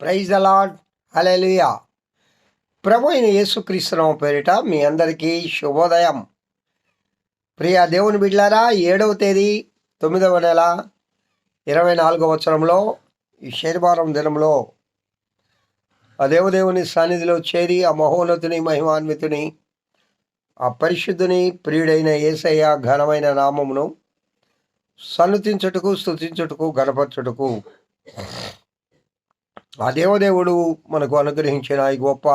Praise అలాడ్ hallelujah ప్రభు అయిన యేసుక్రీస్తునామ పేరిట మీ అందరికీ శుభోదయం. ప్రియ దేవుని బిడ్లారా ఏడవ తేదీ తొమ్మిదవ నెల ఇరవై నాలుగవ సంవత్సరంలో ఈ శనివారం దినంలో ఆ దేవదేవుని సన్నిధిలో చేరి ఆ మహోన్నతుని మహిమాన్వితుని ఆ పరిశుద్ధుని ప్రియుడైన ఏసయ్య ఘనమైన నామమును సన్నుతించుటకు స్థుతించుటకు గణపరచుటకు. ఆ దేవదేవుడు మనకు అనుగ్రహించిన ఈ గొప్ప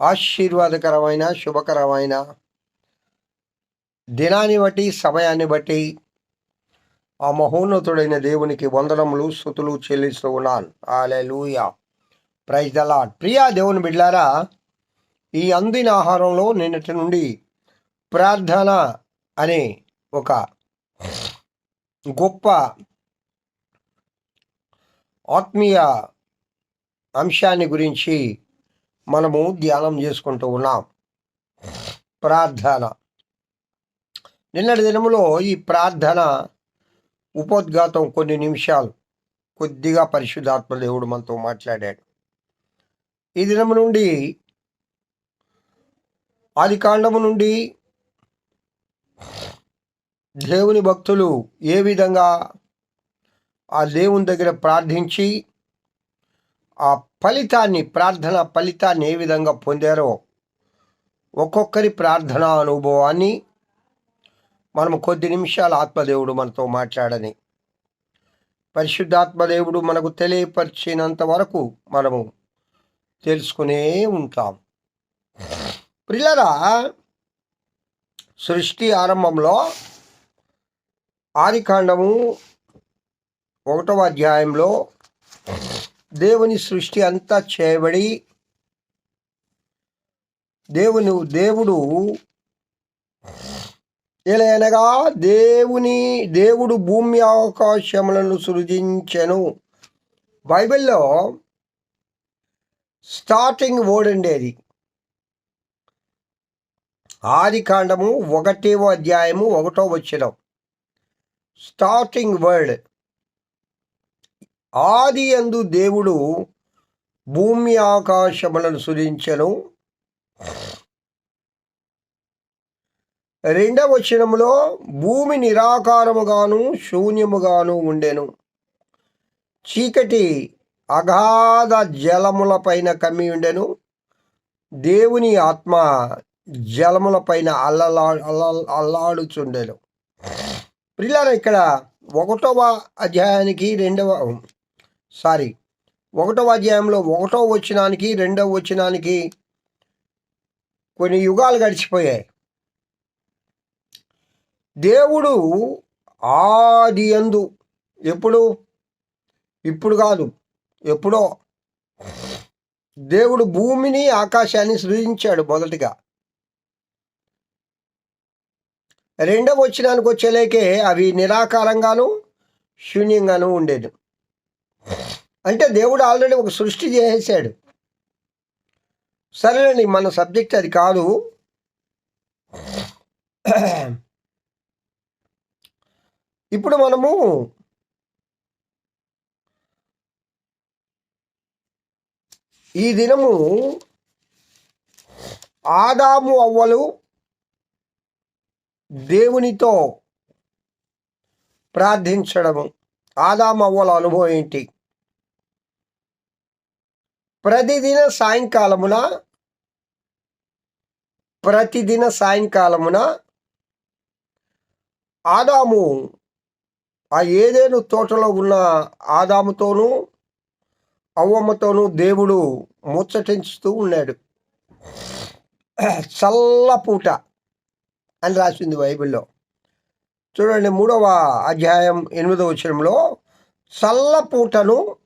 ఆశీర్వాదకరమైన శుభకరమైన దినాన్ని బట్టి సమయాన్ని బట్టి ఆ మహోన్నతుడైన దేవునికి వందనములు స్థుతులు చెల్లిస్తూ ఉన్నాను. ఆలూయ ప్రైజ్ ద లాడ్ ప్రియా దేవుని బిడ్లారా ఈ అందిన ఆహారంలో నిన్నటి నుండి ప్రార్థన అనే ఒక గొప్ప ఆత్మీయ అంశాన్ని గురించి మనము ధ్యానం చేసుకుంటూ ఉన్నాం. ప్రార్థన. నిన్నటి దినములో ఈ ప్రార్థన ఉపోద్ఘాతం కొన్ని నిమిషాలు కొద్దిగా పరిశుద్ధాత్మ దేవుడు మనతో మాట్లాడాడు. ఈ దినము నుండి ఆదికాండము నుండి దేవుని భక్తులు ఏ విధంగా ఆ దేవుని దగ్గర ప్రార్థించి ఆ ఫలితాన్ని ప్రార్థన ఫలితాన్ని ఏ విధంగా పొందారో ఒక్కొక్కరి ప్రార్థన అనుభవాన్ని మనం కొద్ది నిమిషాలు ఆత్మదేవుడు మనతో మాట్లాడని పరిశుద్ధాత్మదేవుడు మనకు తెలియపరిచినంత వరకు మనము తెలుసుకునే ఉంటాం. ప్రిల్లరా సృష్టి ఆరంభంలో ఆదికాండము ఒకటవ అధ్యాయంలో దేవుని సృష్టి అంతా చేయబడి దేవుని దేవుడు ఎలయనగా దేవుని దేవుడు భూమి అవకాశములను సృజించెను. బైబిల్లో స్టార్టింగ్ వర్డ్ ఉండేది. ఆది కాండము ఒకటవ అధ్యాయము ఒకటో వచ్చిన స్టార్టింగ్ వర్డ్. ఆది అందు దేవుడు భూమి ఆకాశములను సురించెను రెండవ వచనంలో భూమి నిరాకారముగాను శూన్యముగాను ఉండెను. చీకటి అగాధ జలముల పైన కమ్మి ఉండెను. దేవుని ఆత్మ జలముల పైన అల్లలా అల్లా అల్లాడుచుండెను. ప్రిలార ఇక్కడ ఒకటవ అధ్యాయానికి రెండవ సారీ ఒకటవ అధ్యాయంలో ఒకటవ వచ్చినానికి రెండవ వచ్చినానికి కొన్ని యుగాలు గడిచిపోయాయి. దేవుడు ఆది అందు ఎప్పుడు? ఇప్పుడు కాదు ఎప్పుడో. దేవుడు భూమిని ఆకాశాన్ని సృజించాడు మొదటిగా. రెండవ వచ్చినానికి వచ్చేలేకే అవి నిరాకారంగాను శూన్యంగాను ఉండేది. అంటే దేవుడు ఆల్రెడీ ఒక సృష్టి చేసేసాడు సరేనండి మన సబ్జెక్ట్ అది కాదు. ఇప్పుడు మనము ఈ దినము ఆదాము అవ్వలు దేవునితో ప్రార్థించడము. ఆదాము అవ్వల అనుభవం ఏంటి? ప్రతిదిన సాయంకాలమున ప్రతిదిన సాయంకాలమున ఆదాము ఆ ఏదేను తోటలో ఉన్న ఆదాముతోనూ అవ్వమ్మతోనూ దేవుడు ముచ్చటించుతూ ఉన్నాడు. చల్లపూట అని రాసింది బైబిల్లో. చూడండి మూడవ అధ్యాయం ఎనిమిదవ వచనంలో చల్లపూటను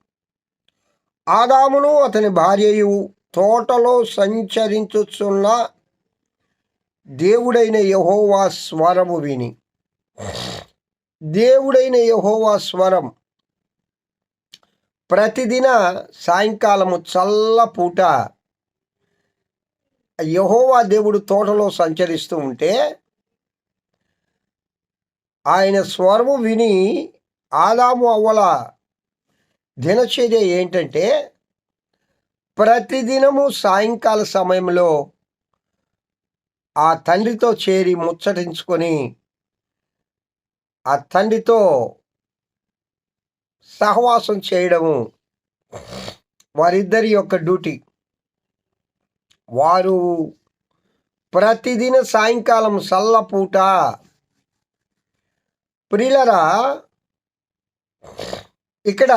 ఆదామును అతని భార్యయు తోటలో సంచరించుచున్న దేవుడైన యహోవా స్వరము విని. దేవుడైన యహోవా స్వరం. ప్రతిదిన సాయంకాలము చల్లపూట యహోవా దేవుడు తోటలో సంచరిస్తూ ఉంటే ఆయన స్వరము విని ఆదాము అవ్వల దినచర్య ఏంటంటే ప్రతిదినము సాయంకాల సమయంలో ఆ తండ్రితో చేరి ముచ్చటించుకొని ఆ తండ్రితో సహవాసం చేయడము వారిద్దరి యొక్క డ్యూటీ. వారు ప్రతిదిన సాయంకాలం సల్లపూట ప్రిలరా ఇక్కడ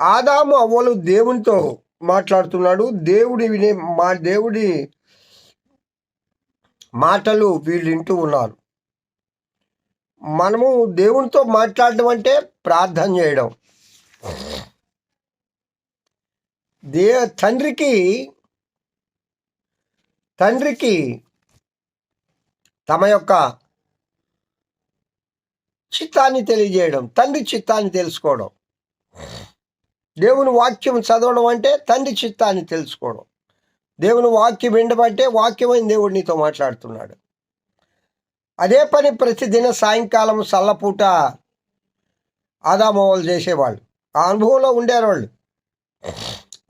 ఆదాము అవ్వలు దేవునితో మాట్లాడుతున్నాడు. దేవుడి వినే మా దేవుడి మాటలు వీళ్ళు వింటూ ఉన్నారు. మనము దేవునితో మాట్లాడడం అంటే ప్రార్థన చేయడం. దే తండ్రికి తండ్రికి తమ యొక్క చిత్తాన్ని తెలియజేయడం తండ్రి చిత్తాన్ని తెలుసుకోవడం. దేవుని వాక్యం చదవడం అంటే తండ్రి చిత్తాన్ని తెలుసుకోవడం. దేవుని వాక్యం వినడమంటే వాక్యమైన దేవుడు నీతో మాట్లాడుతున్నాడు. అదే పని ప్రతిదిన సాయంకాలం చల్లపూట ఆదామోవలు చేసేవాళ్ళు. ఆ అనుభవంలో ఉండేవాళ్ళు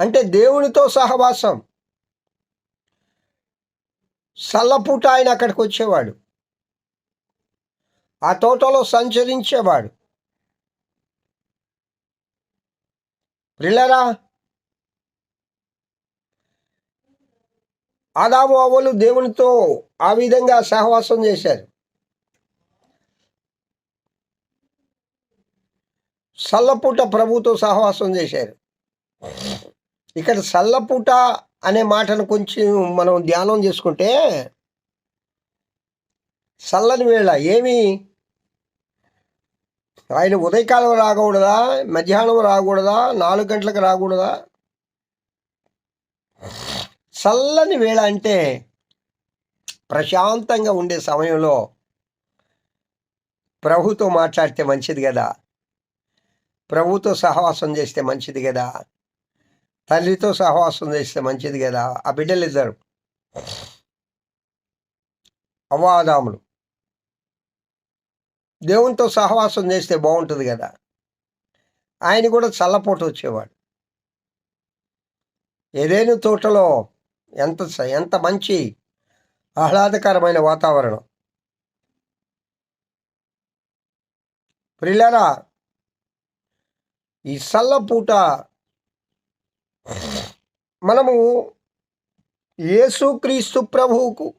అంటే దేవునితో సహవాసం. చల్లపూట ఆయన అక్కడికి వచ్చేవాడు. ఆ తోటలో సంచరించేవాడు. ప్రిల్లరా ఆదాము అవ్వలు దేవునితో ఆ విధంగా సహవాసం చేశారు. సల్లపూట ప్రభుతో సహవాసం చేశారు. ఇక్కడ సల్లపూట అనే మాటను కొంచెం మనం ధ్యానం చేసుకుంటే చల్లని వేళ ఏమి? ఆయన ఉదయకాలం రాకూడదా? మధ్యాహ్నం రాకూడదా? నాలుగు గంటలకు రాకూడదా? చల్లని వేళ అంటే ప్రశాంతంగా ఉండే సమయంలో ప్రభుతో మాట్లాడితే మంచిది కదా? ప్రభుతో సహవాసం చేస్తే మంచిది కదా? తల్లితో సహవాసం చేస్తే మంచిది కదా? ఆ బిడ్డలు ఇద్దరు అవాదాములు దేవునితో సహవాసం చేస్తే బాగుంటుంది కదా. ఆయన కూడా చల్లపోటు వచ్చేవాడు. ఏదైనా తోటలో ఎంత ఎంత మంచి ఆహ్లాదకరమైన వాతావరణం. ప్రిల్లరా ఈ చల్లపూట మనము యేసుక్రీస్తు ప్రభువుకు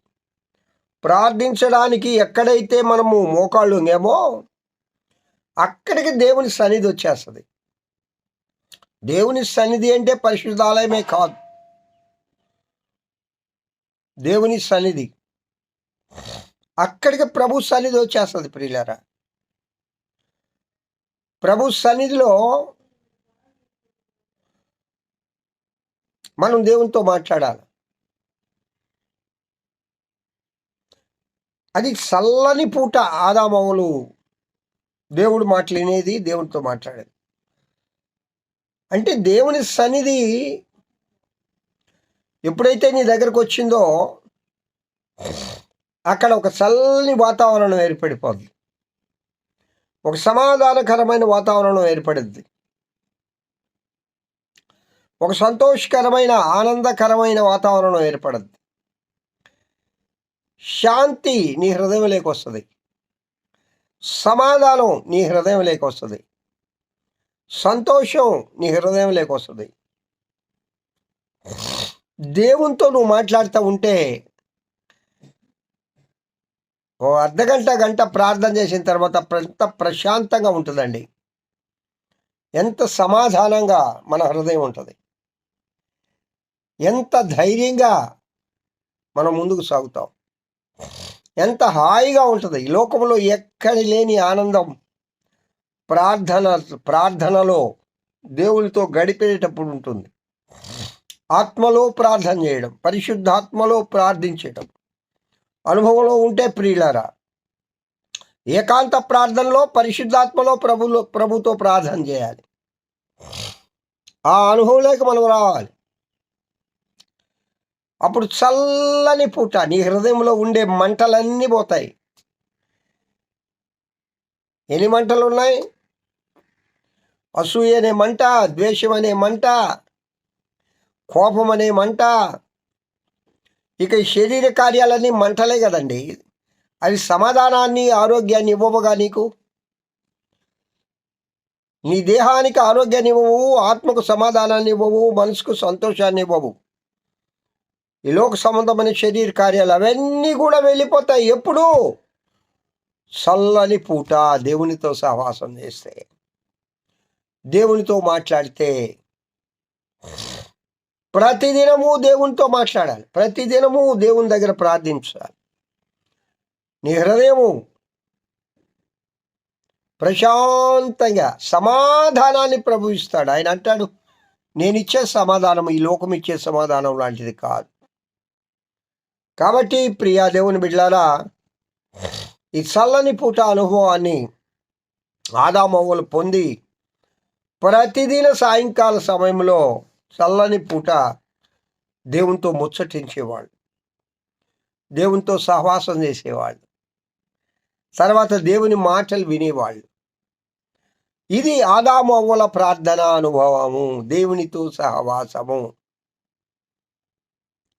ప్రార్థించడానికి ఎక్కడైతే మనము మోకాళ్ళు ఉంగేమో అక్కడికి దేవుని సన్నిధి వచ్చేస్తుంది. దేవుని సన్నిధి అంటే పరిశుద్ధాలయమే కాదు. దేవుని సన్నిధి. అక్కడికి ప్రభు సన్నిధి వచ్చేస్తుంది ప్రియులరా. ప్రభు సన్నిధిలో మనం దేవునితో మాట్లాడాలి. అది చల్లని పూట ఆదామవులు దేవుడు మాట్లాడేది దేవునితో మాట్లాడేది. అంటే దేవుని సన్నిధి ఎప్పుడైతే నీ దగ్గరకు వచ్చిందో అక్కడ ఒక చల్లని వాతావరణం ఏర్పడిపోద్ది. ఒక సమాధానకరమైన వాతావరణం ఏర్పడుద్ది. ఒక సంతోషకరమైన ఆనందకరమైన వాతావరణం ఏర్పడుద్ది. శాంతి నీ హృదయంలోకి వస్తుంది సమాధానం నీ హృదయంలోకి వస్తుంది సంతోషం నీ హృదయంలోకి వస్తుంది దేవునితో నువ్వు మాట్లాడుతూ ఉంటే ఓ అర్ధగంట గంట ప్రార్థన చేసిన తర్వాత ఎంత ప్రశాంతంగా ఉంటుందండి. ఎంత సమాధానంగా మన హృదయం ఉంటుంది. ఎంత ధైర్యంగా మనం ముందుకు సాగుతాం. ఎంత హాయిగా ఉంటుంది. ఈ లోకంలో ఎక్కడి లేని ఆనందం. ప్రార్థన ప్రార్థనలో దేవునితో గడిపేటప్పుడు ఉంటుంది. ఆత్మలో ప్రార్థన చేయడం పరిశుద్ధాత్మలో ప్రార్థించడం. అనుభవంలో ఉంటే ప్రియులరా ఏకాంత ప్రార్థనలో పరిశుద్ధాత్మలో ప్రభులో ప్రభుతో ప్రార్థన చేయాలి. ఆ అనుభవంలోకి మనం రావాలి. అప్పుడు చల్లని పూట నీ హృదయంలో ఉండే మంటలన్నీ పోతాయి. ఎన్ని మంటలు ఉన్నాయి? అసూయ అనే మంట ద్వేషం అనే మంట కోపం అనే మంట. ఇక ఈ శరీర కార్యాలన్నీ మంటలే కదండి. అవి సమాధానాన్ని ఆరోగ్యాన్ని ఇవ్వవుగా నీకు? నీ దేహానికి ఆరోగ్యాన్ని ఇవ్వవు ఆత్మకు సమాధానాన్ని ఇవ్వవు మనసుకు సంతోషాన్ని ఇవ్వవు. ఈ లోక సంబంధమైన శరీర కార్యాలు అవన్నీ కూడా వెళ్ళిపోతాయి. ఎప్పుడు? చల్లని పూట దేవునితో సహవాసం చేస్తే దేవునితో మాట్లాడితే ప్రతిదినము దేవునితో మాట్లాడాలి. ప్రతిదినము దేవుని దగ్గర ప్రార్థించాలి. నీ హృదయము ప్రశాంతంగా సమాధానాన్ని ప్రభువిస్తాడు ఆయన అంటాడు నేను ఇచ్చే సమాధానం ఈ లోకం ఇచ్చే సమాధానం లాంటిది కాదు. కాబట్టి ప్రియా దేవుని బిడ్డారా ఈ చల్లని పూట అనుభవాన్ని ఆదామవ్వలు పొంది ప్రతిదిన సాయంకాల సమయంలో చల్లని పూట దేవునితో ముచ్చటించేవాళ్ళు దేవునితో సహవాసం చేసేవాళ్ళు తర్వాత దేవుని మాటలు వినేవాళ్ళు. ఇది ఆదామవ్వల ప్రార్థన అనుభవము దేవునితో సహవాసము.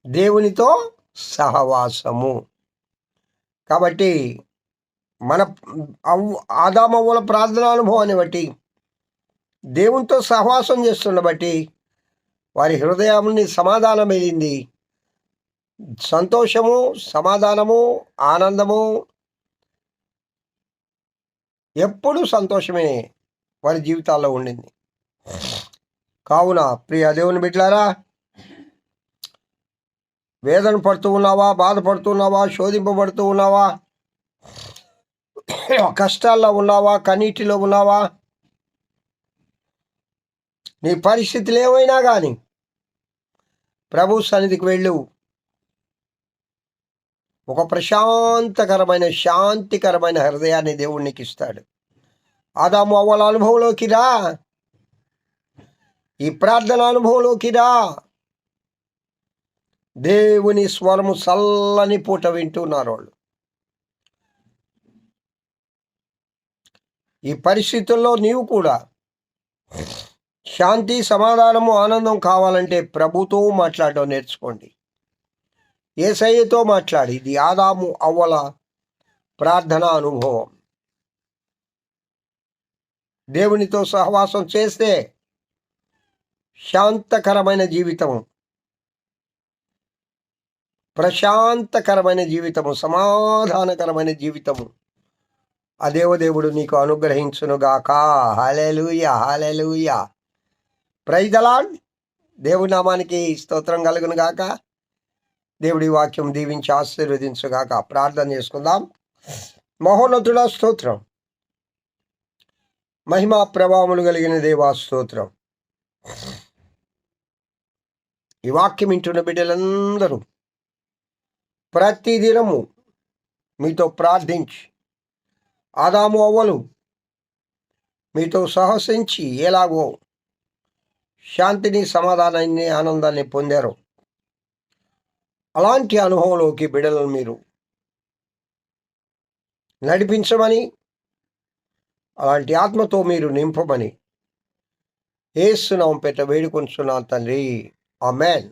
దేవునితో సహవాసము. కాబట్టి మన అవ్వ ఆదామవ్వల ప్రార్థన అనుభవాన్ని బట్టి దేవునితో సహవాసం చేస్తున్న బట్టి వారి హృదయాన్ని సమాధానం వెళ్ళింది సంతోషము సమాధానము ఆనందము ఎప్పుడూ సంతోషమే వారి జీవితాల్లో ఉండింది. కావున ప్రియ దేవుని బిడ్లారా వేదన పడుతూ ఉన్నావా? బాధపడుతున్నావా శోధింపబడుతూ ఉన్నావా? కష్టాల్లో ఉన్నావా? కన్నీటిలో ఉన్నావా? నీ పరిస్థితులు ఏమైనా కానీ ప్రభు సన్నిధికి వెళ్ళు. ఒక ప్రశాంతకరమైన శాంతికరమైన హృదయాన్ని దేవుడు నీకు ఇస్తాడు ఆదాము అవ్వల అనుభవంలోకి రా. ఈ ప్రార్థన అనుభవంలోకి రా. దేవుని స్వరము చల్లని పూట వింటున్నారు వాళ్ళు. ఈ పరిస్థితుల్లో నీవు కూడా శాంతి సమాధానము ఆనందం కావాలంటే ప్రభుతో మాట్లాడడం నేర్చుకోండి. ఏసయ్యతో మాట్లాడి ఇది ఆదాము అవ్వల ప్రార్థన అనుభవం. దేవునితో సహవాసం చేస్తే శాంతకరమైన జీవితము ప్రశాంతకరమైన జీవితము సమాధానకరమైన జీవితము. ఆ దేవదేవుడు నీకు అనుగ్రహించునుగాక. హాలెలుయ హాలెలుయ ప్రైజలాన్ దేవుడి నామానికి స్తోత్రం కలుగునుగాక. దేవుడి వాక్యం దీవించి ఆశీర్వదించుగాక. ప్రార్థన చేసుకుందాం. మహోన్నతుడ స్తోత్రం. మహిమా ప్రభావములు కలిగిన దేవా స్తోత్రం. ఈ వాక్యం వింటున్న బిడ్డలందరూ ప్రతిదినము మీతో ప్రార్థించి ఆదాము అవ్వలు మీతో సహసించి ఎలాగో శాంతిని సమాధానాన్ని ఆనందాన్ని పొందారు అలాంటి అనుభవంలోకి బిడలను మీరు నడిపించమని అలాంటి ఆత్మతో మీరు నింపమని ఏసునాం పెట్ట వేడుకొంచున్నాను తండ్రి. ఆ మ్యాన్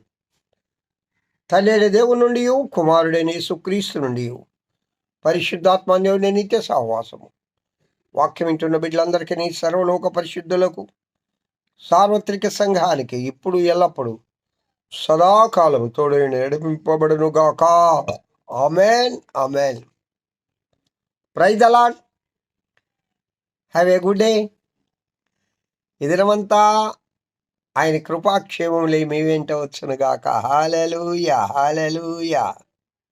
తల్లైన దేవుని నుండి కుమారుడైన యేసుక్రీస్తు నుండి పరిశుద్ధాత్మాన్యుడి నిత్య సహవాసము. వాక్యం వింటున్న బిడ్డలందరికీ సర్వలోక పరిశుద్ధులకు సార్వత్రిక సంఘానికి ఇప్పుడు ఎల్లప్పుడూ సదాకాలం తోడు నడిపింపబడునుగాక ఆమెన్ ఆమెన్. ప్రైజ్ అలాన్ హ్యావ్ ఏ గుడ్ డే. ఈ దినమంతా ఆయన కృపాక్షేమం లే మీ వెంట వచ్చును గాక హాలలుయ హాలలుయ.